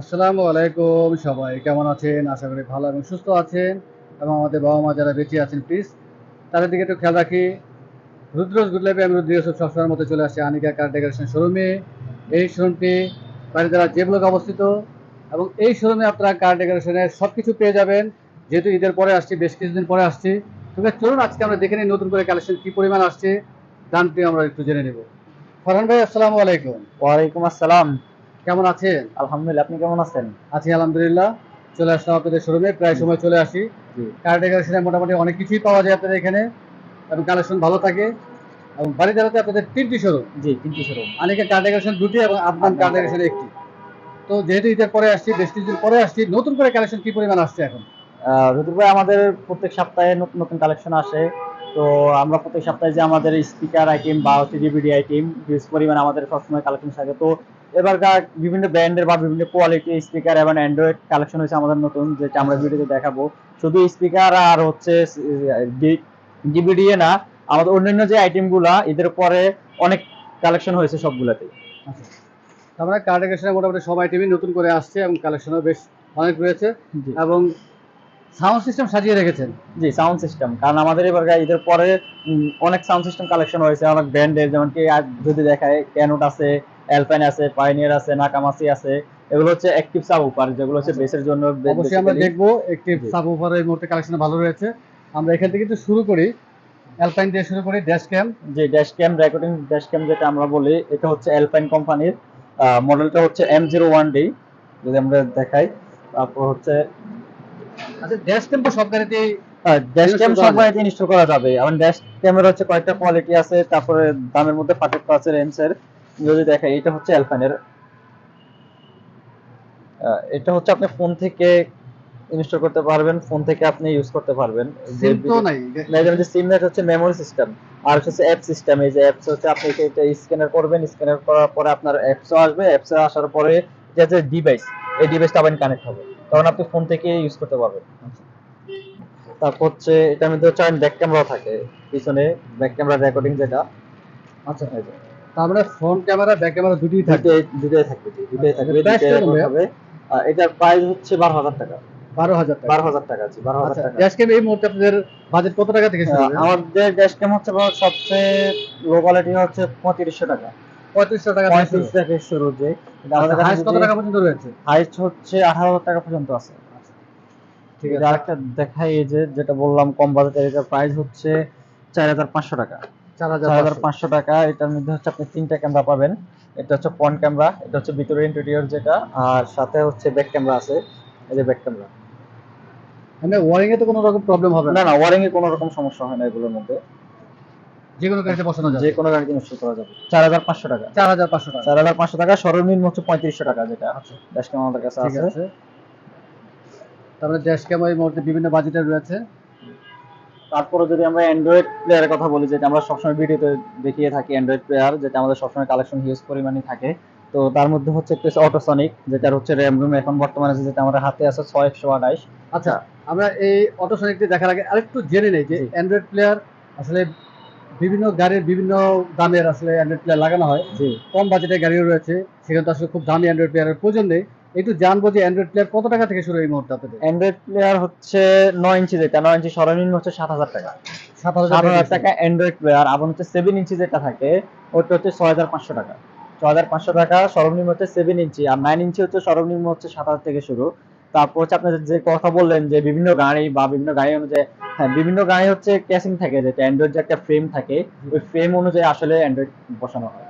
আসসালামু আলাইকুম সবাই, কেমন আছেন? আশা করি ভালো এবং সুস্থ আছেন এবং আমাদের বাবা মা যারা বেঁচে আছেন প্লিজ তাদের দিকে একটু খেয়াল রাখি। রুদ্রজ গুড লাইফে আমি রুদ্র সবসময়ের মতো চলে আসছি আনিকা কার ডেকোরেশন শোরুমে। এই শোরুমটি বাড়িদারা যে ব্লক অবস্থিত এবং এই শোরুমে আপনারা কার ডেকোরেশনের সব কিছু পেয়ে যাবেন। যেহেতু ঈদের পরে আসছি, বেশ কিছুদিন পরে আসছি। তবে চলুন, আজকে আমরা দেখে নিই নতুন করে কালেকশন কি পরিমাণ আসছে। দামটি আমরা একটু জেনে নেব। ফরহান ভাই, আসসালামু আলাইকুম। ওয়ালাইকুম আসসালাম। কেমন আছেন? আলহামদুলিল্লাহ আপনি কেমন আছেন? আছি আলহামদুলিল্লাহ। চলে আসলাম আপনাদের শোরুমে প্রায় সময় চলে আসি। কার ডেকোরেশনে মোটামুটি অনেক কিছুই পাওয়া যায় আপনাদের এখানে। এবং কালেকশন ভালো থাকে। এবং বাড়ি দাঁড়াতে আপনাদের তিনটি শোরুম জি তিনটি শোরুম অনেকে কার ডেকোরেশন দুটি এবং আফগান কার ডেকোরেশন একটি। তো যেহেতু ঈদের পরে আসছি বেশ কিছুদিন পরে আসছি নতুন করে কালেকশন কি পরিমাণ আসছে এখন? রুদ্র ভাই আমাদের প্রত্যেক সপ্তাহে নতুন নতুন কালেকশন আসে। তো আমরা প্রত্যেক সপ্তাহে যে আমাদের স্পিকার আইটেম বা হচ্ছে ডিভিডি আইটেম হিউজ পরিমাণ আমাদের সবসময় কালেকশন থাকে। তো এবারকার বিভিন্ন ব্র্যান্ডের বা বিভিন্ন কোয়ালিটি স্পিকার এবং অ্যান্ড্রয়েড কালেকশন হয়েছে আমাদের নতুন যেটা আমরা ভিডিওতে দেখাবো। শুধু স্পিকার আর হচ্ছে ডিভিডি না আমাদের অন্যান্য যে আইটেমগুলা এদের পরে অনেক কালেকশন হয়েছে সবগুলাতে। আমরা কার ডেকোরেশনে মোটামুটি সব আইটেমই নতুন করে আসছে এবং কালেকশনও বেশ অনেক রয়েছে এবং সাউন্ড সিস্টেম সাজিয়ে রেখেছেন। জি সাউন্ড সিস্টেম কারণ আমাদের এবার ঈদের পরে অনেক সাউন্ড সিস্টেম কালেকশন হয়েছে অনেক ব্র্যান্ডের যেমন কি যদি দেখায় ক্যানোট আছে অ্যালপাইন আছে পাইনিয়ার আছে নাকামাসি আছে এগুলো হচ্ছে অ্যাক্টিভ সাবউফার যেগুলো হচ্ছে বেসের জন্য অবশ্যই আমরা দেখব একটি সাব ওভার এই মুহূর্তে কালেকশন ভালো রয়েছে। আমরা এখান থেকে একটু শুরু করি। অ্যালপাইন দিয়ে শুরু করি ড্যাশ ক্যাম যে dash cam recording dash cam যেটা আমরা বলি এটা হচ্ছে অ্যালপাইন কোম্পানির মডেলটা হচ্ছে এম জিরো ওয়ান ডি যদি আমরা দেখাই তারপর হচ্ছে আচ্ছা ড্যাশ ক্যাম তো সব গাড়িতেই ড্যাশ ক্যাম সব গাড়িতে ইনস্টল করা যাবে। এবং ড্যাশ ক্যামের হচ্ছে কয়েকটা কোয়ালিটি আছে তারপরে দামের মধ্যে পার্থক্য আছে রেঞ্জের। যদি দেখাই এটা হচ্ছে অ্যালফানের এটা হচ্ছে আপনি ফোন থেকে ইনস্টল করতে পারবেন ফোন থেকে আপনি ইউজ করতে পারবেন। সিম তো নাই। এটা সিম নেট হচ্ছে মেমোরি সিস্টেম আর হচ্ছে অ্যাপ সিস্টেম এই যে অ্যাপস হচ্ছে আপনি এটা স্ক্যানার করবেন স্ক্যানার করার পরে আপনার অ্যাপসও আসবে অ্যাপস আসার পরে যে যে ডিভাইস এই ডিভাইসটা আবার কানেক্ট হবে। তখন আপনি ফোন থেকে ইউজ করতে পারবেন। তারপর হচ্ছে এটার মধ্যে হচ্ছে ব্যাক ক্যামেরা থাকে। পিছনে ব্যাক ক্যামেরা রেকর্ডিং যেটা। আচ্ছা যে, তার মানে ফ্রন্ট ক্যামেরা ব্যাক ক্যামেরা দুটোই থাকে দুটোই থাকবে দুটোই আচ্ছা, থাকবে এটার প্রাইস হচ্ছে বারো হাজার টাকা। বারো হাজার টাকা। বারো হাজার টাকা বারো হাজার আচ্ছা টাকা। ড্যাশ ক্যাম এই মুহূর্তে আপনাদের বাজেট কত টাকা থেকে আমাদের ড্যাশ ক্যাম হচ্ছে সবচেয়ে লো কোয়ালিটি হচ্ছে পঁয়ত্রিশশো টাকা। পঁয়ত্রিশশো টাকা থেকে পঁয়ত্রিশ শুরু যে আমাদের আচ্ছা, highest কত টাকা পর্যন্ত রয়েছে? হাইস্ট হচ্ছে আঠারো হাজার টাকা পর্যন্ত আছে। ঠিক আছে। আছে আরেকটা দেখাই এই যে যেটা বললাম কম বাজেটের এটার প্রাইস হচ্ছে চার হাজার পাঁচশো টাকা। চার হাজার চার হাজার পাঁচশো টাকা এটার মধ্যে হচ্ছে আপনি তিনটা ক্যামেরা পাবেন। এটা হচ্ছে ফ্রন্ট ক্যামেরা এটা হচ্ছে ভিতরে ইন্টেরিয়র যেটা আর সাথে হচ্ছে ব্যাক ক্যামেরা আছে এই যে ব্যাক ক্যামেরা মানে ওয়ারিং এ তো কোনো রকম প্রবলেম হবে না? না না ওয়ারিং এ কোনো রকম সমস্যা হয় না এগুলোর মধ্যে। যে কোনো গাড়িতে বসানো যে যাবে কোনো গাড়িতে ইনস্টল করা যাবে। চার হাজার পাঁচশো টাকা। চার হাজার পাঁচশো টাকা। চার হাজার পাঁচশো টাকা সর্বনিম্ন হচ্ছে পঁয়ত্রিশশো টাকা যেটা আচ্ছা ড্যাশ ক্যামেরা আমাদের কাছে ঠিক আছে। আছে। তারপরে ড্যাশ ক্যাম এই মুহূর্তে বিভিন্ন বাজেটের রয়েছে। তারপরে যদি আমরা অ্যান্ড্রয়েড প্লেয়ারের কথা বলি যেটা আমরা সবসময় ভিডিওতে দেখিয়ে থাকি অ্যান্ড্রয়েড প্লেয়ার যেটা আমাদের সবসময় কালেকশন হিউজ পরিমাণে থাকে তো তার মধ্যে হচ্ছে একটা অটোসনিক যেটার হচ্ছে র্যাম রুম এখন বর্তমানে আছে যেটা আমাদের হাতে আছে ছয় একশো আঠাইশ আচ্ছা আমরা এই অটোসনিকটি দেখার আগে আরেকটু জেনে নেই যে। অ্যান্ড্রয়েড প্লেয়ার আসলে বিভিন্ন গাড়ির বিভিন্ন দামের আসলে অ্যান্ড্রয়েড প্লেয়ার লাগানো হয়। কম বাজেটের গাড়িও রয়েছে সেখানে তো আসলে খুব দামি অ্যান্ড্রয়েড প্লেয়ারের প্রয়োজন নেই। একটু জানব যে অ্যান্ড্রয়েড প্লেয়ার কত টাকা থেকে শুরু এই মুহূর্তে আপনাদের? অ্যান্ড্রয়েড প্লেয়ার হচ্ছে নয় ইঞ্চি যেটা নয় ইঞ্চি সর্বনিম্ন হচ্ছে সাত হাজার টাকা। সাত হাজার টাকা অ্যান্ড্রয়েড প্লেয়ার আবার হচ্ছে সেভেন ইঞ্চি যেটা থাকে ওটা হচ্ছে ছয় হাজার পাঁচশো টাকা। ছয় হাজার পাঁচশো টাকা সর্বনিম্ন হচ্ছে সেভেন ইঞ্চি আর নাইন ইঞ্চি হচ্ছে সর্বনিম্ন হচ্ছে সাত হাজার থেকে শুরু। তারপর হচ্ছে আপনার যে কথা বললেন যে বিভিন্ন গাড়ি বা বিভিন্ন গাড়ি অনুযায়ী হ্যাঁ বিভিন্ন গাড়ি হচ্ছে ক্যাসিং থাকে যেটা অ্যান্ড্রয়েড যে একটা ফ্রেম থাকে ওই ফ্রেম অনুযায়ী আসলে অ্যান্ড্রয়েড বসানো হয়।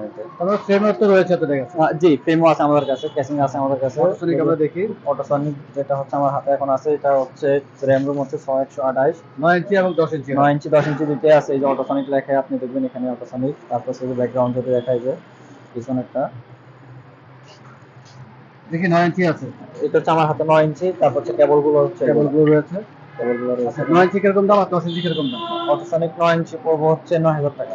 গাড়িতে। তারপরে ফ্রেমের তো রয়েছে আপনাদের কাছে জি ফ্রেমও আছে আমাদের কাছে ক্যাসিং আছে আমাদের কাছে। অটোসনিক আমরা দেখি। অটোসনিক যেটা হচ্ছে আমার হাতে এখন আছে এটা হচ্ছে র্যাম রুম হচ্ছে ছয় একশো আঠাইশ নয় ইঞ্চি এবং দশ ইঞ্চি নয় ইঞ্চি দশ ইঞ্চি দিতে আছে। এই যে অটোসনিক লেখা আপনি দেখবেন এখানে অটোসনিক তারপর ব্যাকগ্রাউন্ড যদি দেখায় যে পিছনেরটা। দেখি নয় ইঞ্চি আছে। এটা হচ্ছে আমার হাতে নয় ইঞ্চি তারপর হচ্ছে কেবলগুলো হচ্ছে কেবলগুলো রয়েছে। আচ্ছা রয়েছে ইঞ্চি কীরকম দাম আর দশ ইঞ্চি কীরকম দাম? অটোসনিক নয় ইঞ্চি পড়ব হচ্ছে নয় হাজার টাকা।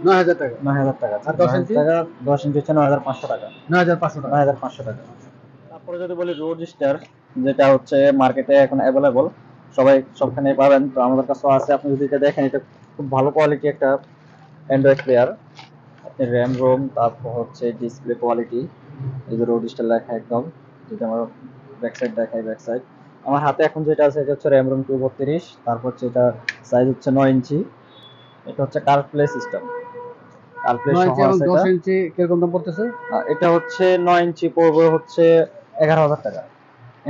নয় হাজার টাকা। নয় হাজার টাকা। আর 10 ইঞ্চি? টাকা দশ ইঞ্চি হচ্ছে নয় হাজার পাঁচশো টাকা। নয় হাজার পাঁচশো টাকা। নয় হাজার পাঁচশো টাকা। তারপরে যদি বলি রোড স্টার যেটা হচ্ছে মার্কেটে এখন অ্যাভেলেবল সবাই সবখানে পাবেন। তো আমাদের কাছেও আছে। আপনি যদি এটা দেখেন এটা খুব ভালো কোয়ালিটি একটা অ্যান্ড্রয়েড প্লেয়ার আপনি র্যাম রোম তারপর হচ্ছে ডিসপ্লে কোয়ালিটি এই যে রোড স্টার লেখা একদম। যদি আমার ব্যাক সাইড দেখাই ব্যাক সাইড আমার হাতে এখন যেটা আছে এটা হচ্ছে র্যাম রোম টু বত্রিশ। তারপর হচ্ছে এটা সাইজ হচ্ছে নয় ইঞ্চি। এটা হচ্ছে car play system car play সহ আছে দশ এটা। ইঞ্চি কীরকম দাম পড়তেছে? এটা হচ্ছে নয় ইঞ্চি পড়বে হচ্ছে এগারো হাজার টাকা।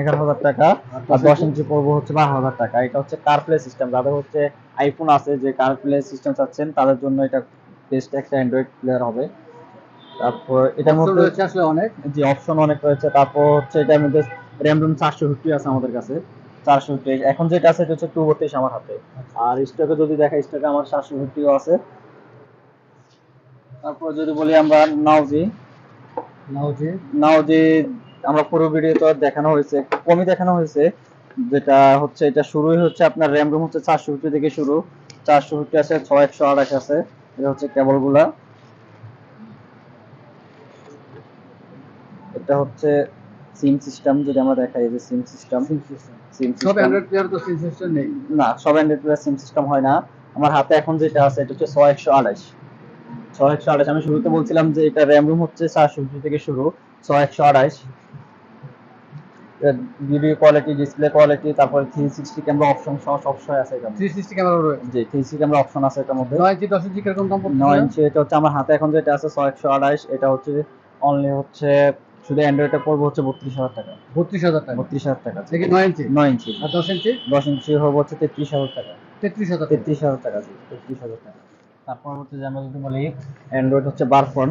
এগারো হাজার টাকা আর দশ ইঞ্চি? পড়বে হচ্ছে বারো হাজার টাকা। এটা হচ্ছে কার সিস্টেম যাদের হচ্ছে আইফোন আছে যে সিস্টেম চাচ্ছেন তাদের জন্য এটা বেস্ট একটা অ্যান্ড্রয়েড প্লেয়ার হবে। তারপর এটার মধ্যে রয়েছে আসলে অনেক। যে অপশন অনেক রয়েছে। তারপর হচ্ছে এটার মধ্যে র্যাম রোম চারশো ফিফটি আছে আমাদের কাছে। চারশো এখন যেটা আছে এটা হচ্ছে টু বত্রিশ আমার হাতে। আর স্টকে যদি দেখা স্টকে আমার সাতশো ফিফটিও আছে। তারপর যদি বলি আমরা নাওজি। নাও জি নাও যে আমরা পুরো ভিডিও তো দেখানো হয়েছে একটু কমই দেখানো হয়েছে। যেটা হচ্ছে এটা শুরুই হচ্ছে আপনার র্যাম রোম হচ্ছে চারশো ফিফটি থেকে শুরু। চারশো ফিফটি আছে ছয় একশো আঠাশ আছে। এটা হচ্ছে কেবলগুলা এটা হচ্ছে সিম সিস্টেম যদি আমরা দেখাই যে সিম সিস্টেম সিম সিস্টেম সব অ্যান্ড্রয়েড প্লেয়ার তো সিম সিস্টেম নেই। না সব অ্যান্ড্রয়েড প্লাস সিম সিস্টেম হয় না। আমার হাতে এখন যেটা আছে এটা হচ্ছে ছয় একশো আঠাশ ছয় একশো আঠাশ। আমি শুরুতে বলছিলাম যে এটা র্যাম রোম হচ্ছে চারশো থেকে শুরু ছয় একশো আঠাশ ভিডিও কোয়ালিটি ডিসপ্লে কোয়ালিটি তারপরে থ্রি সিক্সটি ক্যামেরা অপশন সহ সব সহ আছে এটার থ্রি সিক্সটি ক্যামেরা রয়েছে? জি থ্রি সিক্সটি ক্যামেরা অপশন আছে এটার মধ্যে। নয় ইঞ্চি দশ ইঞ্চি কীরকম দাম নয় ইঞ্চি এটা হচ্ছে আমার হাতে এখন যেটা আছে ছয় একশো আঠাশ। এটা হচ্ছে অনলি হচ্ছে শুধু অ্যান্ড্রয়েডটা পড়বে হচ্ছে বত্রিশ হাজার টাকা। বত্রিশ হাজার টাকা? বত্রিশ হাজার টাকা। দেখি নয় ইঞ্চি? নয় ইঞ্চি। আর দশ ইঞ্চি? দশ ইঞ্চি হবে হচ্ছে তেত্রিশ হাজার টাকা। তেত্রিশ হাজার টাকা। তেত্রিশ হাজার টাকা তেত্রিশ হাজার টাকা। তারপর হচ্ছে যে আমরা যদি বলি অ্যান্ড্রয়েড হচ্ছে বার ফোন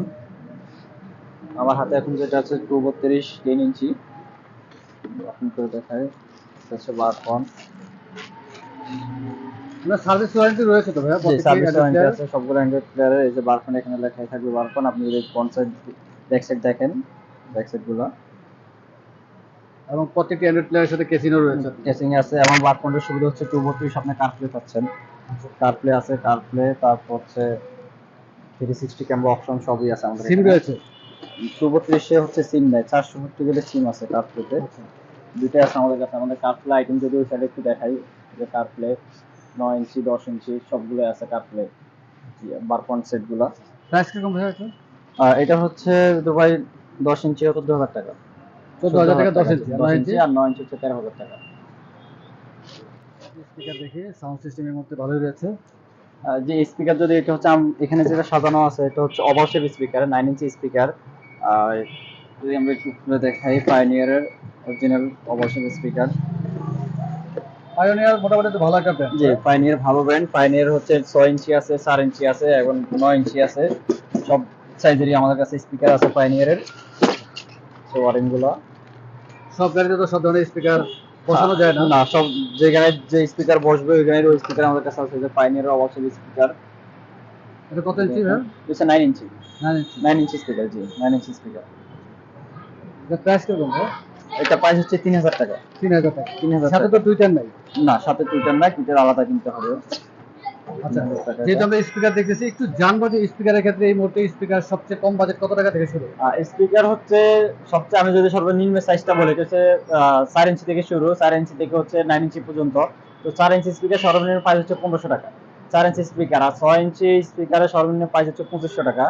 আমার হাতে এখন যেটা আছে টু বত্রিশ তিন ইঞ্চি। ওপেন করে দেখায় এটা হচ্ছে বার ফোন সার্ভিস ওয়ারেন্টি রয়েছে তো ভাইয়া সার্ভিস ওয়ারেন্টি আছে সবগুলো অ্যান্ড্রয়েড প্লেয়ারের এই যে বার ফোন এখানে লেখাই থাকবে বার ফোন আপনি যদি ফ্রন্ট সাইড ব্যাক সাইড দেখেন ব্যাক এবং প্রত্যেকটি অ্যান্ড্রয়েড প্লেয়ারের সাথে কেসিনো রয়েছে। কেসিং আছে এবং বার ফোনের সুবিধা হচ্ছে টু বত্রিশ আপনি কার প্লে পাচ্ছেন। কার প্লে আছে কার প্লে তারপর হচ্ছে থ্রি সিক্সটি ক্যামেরা অপশন সবই আছে আমাদের সিম রয়েছে? টু বত্রিশে হচ্ছে সিম নেয় চারশো ফিফটি গেলে সিম আছে কার প্লেতে দুইটাই আছে আমাদের কাছে আমাদের কার প্লে আইটেম যদি ওই সাইডে একটু দেখাই যে কার প্লে নয় ইঞ্চি দশ ইঞ্চি সবগুলো আছে কার প্লে বার পয়েন্ট সেটগুলো প্রাইস কীরকম আর এটা হচ্ছে দুবাই দশ ইঞ্চি চোদ্দ হাজার টাকা। চোদ্দ হাজার টাকা দশ নয় ইঞ্চি ইঞ্চি? আর নয় ইঞ্চি হচ্ছে তেরো হাজার টাকা। স্পিকার দেখি সাউন্ড সিস্টেমের মধ্যে ভালোই রয়েছে। যে স্পিকার যদি এটা হচ্ছে এখানে যেটা সাজানো আছে এটা হচ্ছে অবশ্যই স্পিকার নাইন ইঞ্চি স্পিকার আর যদি আমরা একটু খুলে দেখাই পাইনিয়ারের অরিজিনাল অবশ্যই স্পিকার পায়োনিয়ার মোটামুটি তো ভালো একটা ব্র্যান্ড যে পাইনিয়ার ভালো ব্র্যান্ড পাইনিয়ার হচ্ছে ছয় ইঞ্চি আছে চার ইঞ্চি আছে এবং নয় ইঞ্চি আছে। সব সাইজেরই আমাদের কাছে স্পিকার আছে পাইনিয়ারের ওয়ারিংগুলো সব গাড়িতে তো সব ধরনের স্পিকার বসানো যায় না। না সব যেখানে যে স্পিকার বসবে ওই গাড়ির ওই স্পিকার আমাদের কাছে আছে যে পাইনিয়ারের অবশ্যই স্পিকার এটা কত ইঞ্চি ভাই এটা 9 ইঞ্চি 9 ইঞ্চি স্পিকার জি 9 ইঞ্চি স্পিকার এটা প্রাইস কত ভাই? এটা প্রাইস হচ্ছে তিন হাজার টাকা। তিন হাজার টাকা। তিন হাজার সাথে তো টুইটার নাই। না সাথে টুইটার নাই টুইটার আলাদা কিনতে হবে। 3000 যেহেতু আমরা স্পিকার দেখতেছি একটু জানব যে স্পিকারের ক্ষেত্রে এই মুহূর্তে স্পিকার সবচেয়ে কম বাজেট কত টাকা থেকে শুরু? স্পিকার হচ্ছে সবচেয়ে আমি যদি সর্বনিম্ন সাইজটা বলি হচ্ছে চার ইঞ্চি থেকে শুরু চার ইঞ্চি থেকে হচ্ছে নাইন ইঞ্চি পর্যন্ত। তো চার ইঞ্চি স্পিকার সর্বনিম্ন প্রাইস হচ্ছে পনেরোশো টাকা। চার ইঞ্চি স্পিকার আর ছয় ইঞ্চি স্পিকারের সর্বনিম্ন প্রাইস হচ্ছে পঁচিশশো টাকা।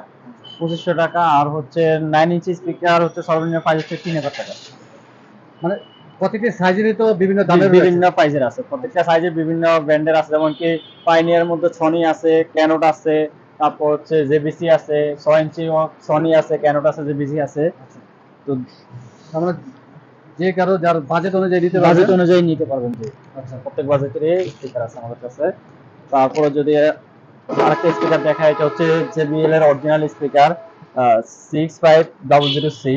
পঁচিশশো টাকা আর হচ্ছে নাইন ইঞ্চি স্পিকার হচ্ছে সর্বনিম্ন প্রাইস হচ্ছে তিন হাজার টাকা। মানে প্রত্যেকটি সাইজেরই তো বিভিন্ন দামের বিভিন্ন প্রাইজের আছে। প্রত্যেকটা সাইজের বিভিন্ন ব্র্যান্ডের আছে। যেমন কি পাইনিয়ার মধ্যে সনি আছে ক্যানোট আছে তারপর হচ্ছে জেবিসি আছে ছয় ইঞ্চি সনি আছে ক্যানোট আছে জেবিসি আছে। তো আমরা যে কারও যার বাজেট অনুযায়ী নিতে বাজেট অনুযায়ী নিতে পারবেন জি। আচ্ছা। প্রত্যেক বাজেটেরই স্পিকার আছে আমাদের কাছে। তারপরে যদি আরেকটা স্পিকার দেখা এটা হচ্ছে জেবিএল এর original speaker six five double zero C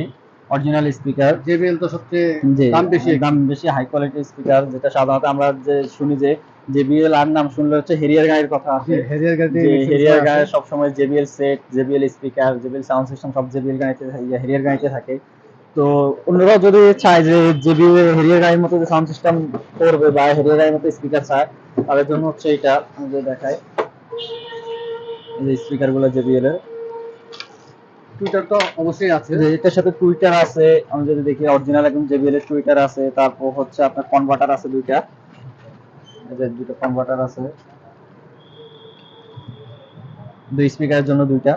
original speaker JBL তো সবচেয়ে দাম বেশি। দাম বেশি হাই কোয়ালিটি স্পিকার যেটা সাধারণত আমরা যে শুনি যে জেবিএল আর নাম শুনলে হচ্ছে হেরিয়ার গাড়ির কথা আসে। হেরিয়ার যে mixing হেরিয়ার করা গাড়ি আছে। সবসময় JBL set JBL speaker JBL sound system সব জেবিএল গাড়িতে হেরিয়ার গাড়িতে থাকে তো অন্যরাও যদি চায় যে জেবিএল হেরিয়ার গাড়ির মতো যে সাউন্ড সিস্টেম করবে বা হেরিয়ার গাড়ির মতো স্পিকার চায় তাদের জন্য হচ্ছে এটা যদি দেখাই। এই যে স্পিকারগুলো জেবিএল এর। টুইটার তো অবশ্যই আছে। এটার সাথে টুইটার আছে আমি যদি দেখি অরিজিনাল একদম জেবিএল এর টুইটার আছে তারপর হচ্ছে আপনার কনভার্টার আছে দুইটা। এই যে দুটো কনভার্টার আছে। দুই স্পিকারের জন্য দুইটা।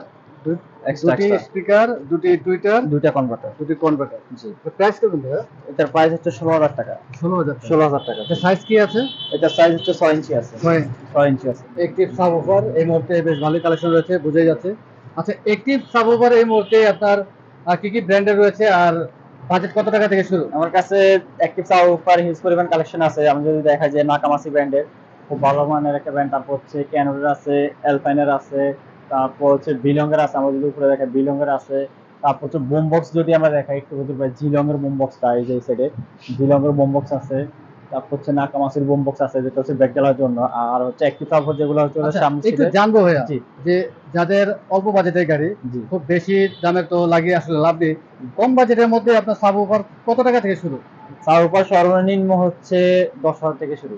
দুটি স্পিকার দুটি টুইটার দুইটা কনভার্টার দুটি কনভার্টার জি। প্রাইস কত ভাইয়া? এটার প্রাইস হচ্ছে ষোলো হাজার টাকা। ষোলো হাজার ষোলো হাজার টাকা। এটা সাইজ কি আছে? এটার সাইজ হচ্ছে ছয় ইঞ্চি আছে। ছয়। ছয় ইঞ্চি আছে। একটিভ সাব ওভার এই মুহূর্তে বেশ ভালো কালেকশন রয়েছে বোঝাই যাচ্ছে। আচ্ছা একটিভ সাবওভার এই মুহূর্তে আপনার কি কি ব্র্যান্ডের রয়েছে আর বাজেট কত টাকা থেকে শুরু? আমার কাছে অ্যাক্টিভ সাউপার হিউজ পরিমাণ কালেকশন আছে। আমি যদি দেখা যায় নাকামাসি ব্র্যান্ডের খুব ভালো মানের একটা ব্র্যান্ড তারপর হচ্ছে ক্যানোরের আছে অ্যালপাইনের আছে, তারপর হচ্ছে বিলঙ্গের আছে। যদি উপরে দেখা বিলঙ্গের আছে। তারপর হচ্ছে বোম বক্স যদি আমরা দেখাই, একটু বুঝতে পারি জিলঙ্গের বোম বক্সটা এই যে সাইডে জিলঙ্গের বোম বক্স আছে। তারপর হচ্ছে নাকামাসির বোম বক্স আছে যেটা হচ্ছে ব্যাক দেওয়ার জন্য। আর হচ্ছে অ্যাক্টিভ সাউপার যেগুলো হচ্ছে আচ্ছা, সামনে একটু জানব ভাইয়া যে যাদের অল্প বাজেটের গাড়ি খুব বেশি দামের তো লাগিয়ে আসলে লাভ নেই কম বাজেটের মধ্যে আপনার সাব ওভার কত টাকা থেকে শুরু? সাউপার সর্বনিম্ন হচ্ছে দশ হাজার থেকে শুরু।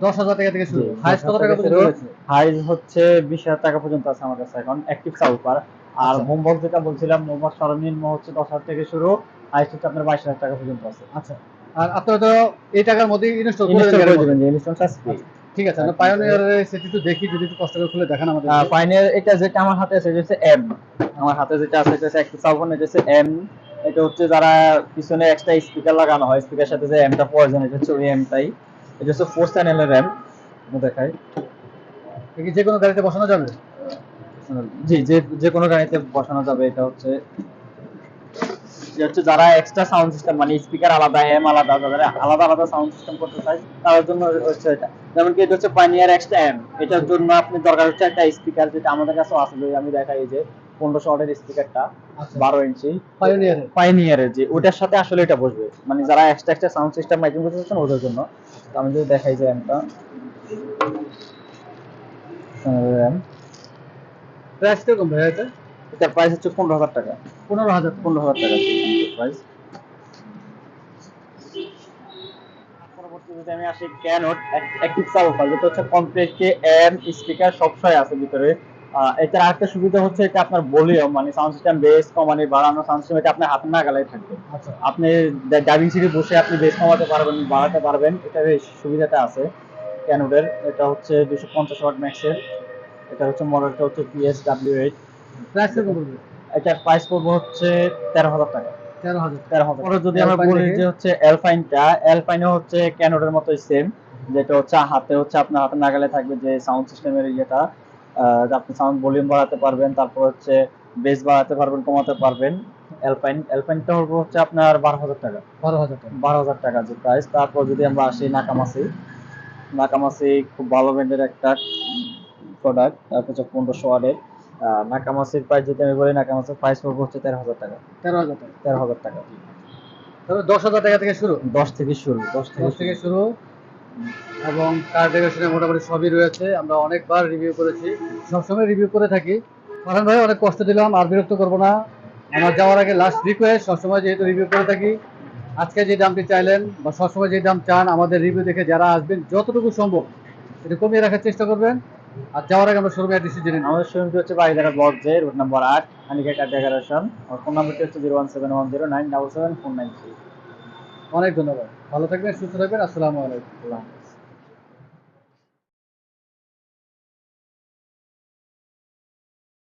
দশ হাজার টাকা থেকে শুরু। হাইস্ট কত টাকা পর্যন্ত। রয়েছে? হাইজ হচ্ছে বিশ হাজার টাকা পর্যন্ত আছে আমার কাছে এখন অ্যাক্টিভ সাউপার আর আচ্ছা। মোমবক্স যেটা বলছিলাম মোমবক্স সর্বনিম্ন হচ্ছে দশ হাজার থেকে শুরু। হাইস্ট হচ্ছে আপনার বাইশ হাজার টাকা পর্যন্ত আছে। আচ্ছা। আর আপনারা তো এই টাকার মধ্যে ইনস্টল করে দেবেন ইনস্টল চার্জ ফ্রি ঠিক আছে আমরা পায়োনিয়ারের সেটি একটু দেখি যদি একটু কষ্ট করে খুলে দেখান আমাদের। ফাইনাল এটা যেটা আমার হাতে আছে হচ্ছে এম আমার হাতে যেটা আছে এটা হচ্ছে সাউপার এটা হচ্ছে এম এটা হচ্ছে যারা পিছনে এক্সট্রা স্পিকার লাগানো হয় স্পিকার সাথে যে এমটা প্রয়োজন এটা হচ্ছে ওই এমটাই এটা হচ্ছে ফোর চ্যানেলের র্যাম দেখাই। কি যে কোনো গাড়িতে বসানো যাবে? জি যে যে কোনো গাড়িতে বসানো যাবে এটা হচ্ছে যে হচ্ছে যারা এক্সট্রা সাউন্ড সিস্টেম মানে স্পিকার আলাদা এম আলাদা যারা আলাদা আলাদা সাউন্ড সিস্টেম করতে চায় তাদের জন্য হচ্ছে এটা। যেমন কি এটা হচ্ছে পাইনিয়ার এক্সট্রা এম এটার জন্য আপনি দরকার হচ্ছে একটা স্পিকার যেটা আমাদের কাছে আছে যদি আমি দেখাই এই যে পনেরোশো ওয়াটের স্পিকারটা আচ্ছা। বারো ইঞ্চি। পাইনিয়ারের যে ওটার সাথে আসলে এটা বসবে। মানে যারা extra extra sound system miking করতে চাচ্ছেন ওদের জন্য। তো আমি যদি দেখাই যে এমটা এম প্রাইস কীরকম ভাইয়া এটা? এটার প্রাইস হচ্ছে পনেরো হাজার টাকা। পনেরো হাজার। পনেরো হাজার টাকা। প্রাইস পরবর্তী যদি আমি আসি ক্যানোট অ্যাক্টিভ যেটা হচ্ছে কমপ্লিটলি এম স্পিকার সবসময় আছে ভিতরে। এটার আরেকটা সুবিধা হচ্ছে এটা আপনার ভলিউম মানে সাউন্ড সিস্টেম বেস কমানি বাড়ানো সাউন্ড সিস্টেম এটা আপনার হাতে নাগালে থাকবে। আচ্ছা। আপনি ড্রাইভিং সিটে বসে আপনি বেস কমাতে পারবেন বাড়াতে পারবেন এটার সুবিধাটা আছে ক্যানোডের এটা হচ্ছে দুশো পঞ্চাশ ওয়াট ম্যাক্সের এটা হচ্ছে মডেলটা হচ্ছে পিএস ডাব্লিউ এইট প্রাইস এটার প্রাইস পড়বে হচ্ছে তেরো হাজার টাকা। তেরো হাজার পরে যদি আমরা বলি যে হচ্ছে অ্যালপাইনটা অ্যালপাইনে হচ্ছে ক্যানোডের মতোই সেম যেটা হচ্ছে হাতে হচ্ছে আপনার হাতে নাগালে থাকবে যে সাউন্ড সিস্টেমের ইয়েটা। আপনি সাউন্ড ভলিউম বাড়াতে পারবেন তারপর হচ্ছে বেস বাড়াতে পারবেন কমাতে পারবেন। অ্যালপাইন অ্যালপাইনটা হবে হচ্ছে আপনার বারো হাজার টাকা। বারো হাজার টাকা। বারো হাজার টাকা যে প্রাইস তারপর যদি আমরা আসি নাকামাসি। নাকামাসি খুব ভালো ব্র্যান্ডের একটা প্রোডাক্ট তারপর হচ্ছে পনেরোশো ওয়ার্ডের নাকামাসির প্রাইস যদি আমি বলি নাকামাসির প্রাইস পড়বে হচ্ছে তেরো হাজার টাকা। তেরো হাজার টাকা। তেরো হাজার টাকা। তবে দশ হাজার টাকা থেকে শুরু? দশ থেকে শুরু দশ থেকে থেকে শুরু। এবং কার ডেকোরেশনে মোটামুটি সবই রয়েছে। আমরা অনেকবার রিভিউ করেছি। সবসময় রিভিউ করে থাকি। ফারহান ভাই অনেক কষ্ট দিলাম আর বিরক্ত করব না। আমার যাওয়ার আগে লাস্ট রিকোয়েস্ট সবসময় যেহেতু রিভিউ করে থাকি আজকে যে দামটি চাইলেন বা সবসময় যে দাম চান আমাদের রিভিউ দেখে যারা আসবেন যতটুকু সম্ভব এটা কমিয়ে রাখার চেষ্টা করবেন। আর যাওয়ার আগে আমরা শোরুমে অ্যাড্রেসে জেনে। আমাদের শোরুমটি হচ্ছে Baridhara block J road number আট হানিকা ডেকারেশন ডেকোরেশন আর ফোন নাম্বারটি হচ্ছে zero one seven one zero nine double seven four nine three অনেক ধন্যবাদ ভালো থাকবেন সুস্থ থাকবেন আসসালামু আলাইকুম।